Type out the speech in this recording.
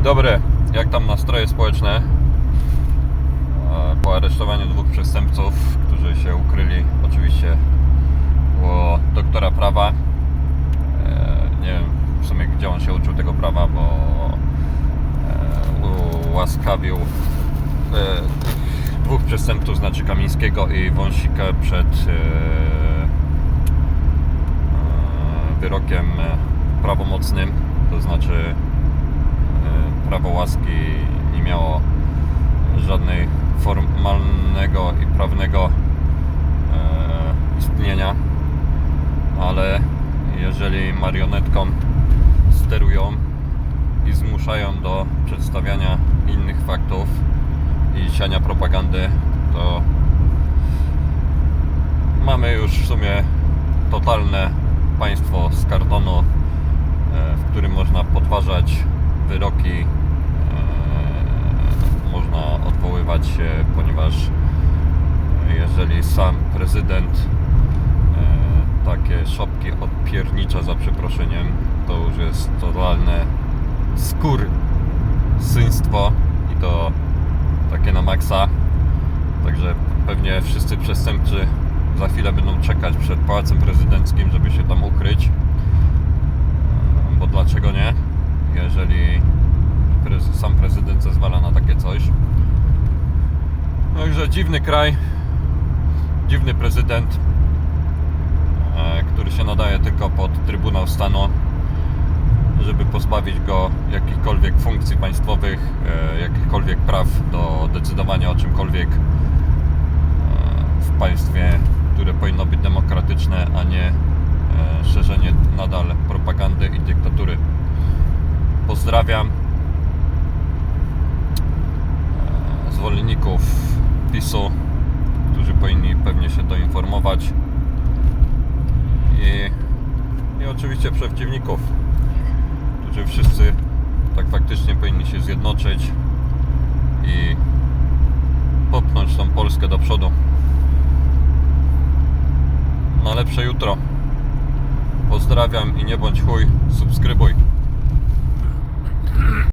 Dzień dobry. Jak tam nastroje społeczne? E, Po aresztowaniu dwóch przestępców, którzy się ukryli oczywiście u doktora prawa. E, Nie wiem w sumie gdzie on się uczył tego prawa, bo e, ułaskawił dwóch przestępców, znaczy Kamińskiego i Wąsika przed wyrokiem prawomocnym, to znaczy prawo łaski nie miało żadnej formalnego i prawnego e, istnienia, ale jeżeli marionetką sterują i zmuszają do przedstawiania innych faktów i siania propagandy, to mamy już w sumie totalne państwo z kartonu, e, w którym można podważać wyroki, e, można odwoływać się, ponieważ jeżeli sam prezydent e, takie szopki odpiernicza za przeproszeniem, to już jest totalne skór syństwo i to takie na maksa. Także pewnie wszyscy przestępcy za chwilę będą czekać przed pałacem prezydenckim, żeby się tam ukryć. E, Bo dlaczego nie? Jeżeli sam prezydent zezwala na takie coś. Także dziwny kraj, dziwny prezydent, e, który się nadaje tylko pod Trybunał Stanu, żeby pozbawić go jakichkolwiek funkcji państwowych, e, jakichkolwiek praw do decydowania o czymkolwiek e, w państwie, które powinno być demokratyczne, a nie szerzenie nadal propagandy i dyktatury. Pozdrawiam zwolenników PiSu, którzy powinni pewnie się doinformować i, i oczywiście przeciwników, którzy wszyscy tak faktycznie powinni się zjednoczyć i popchnąć tą Polskę do przodu na lepsze jutro. Pozdrawiam i nie bądź chuj, subskrybuj.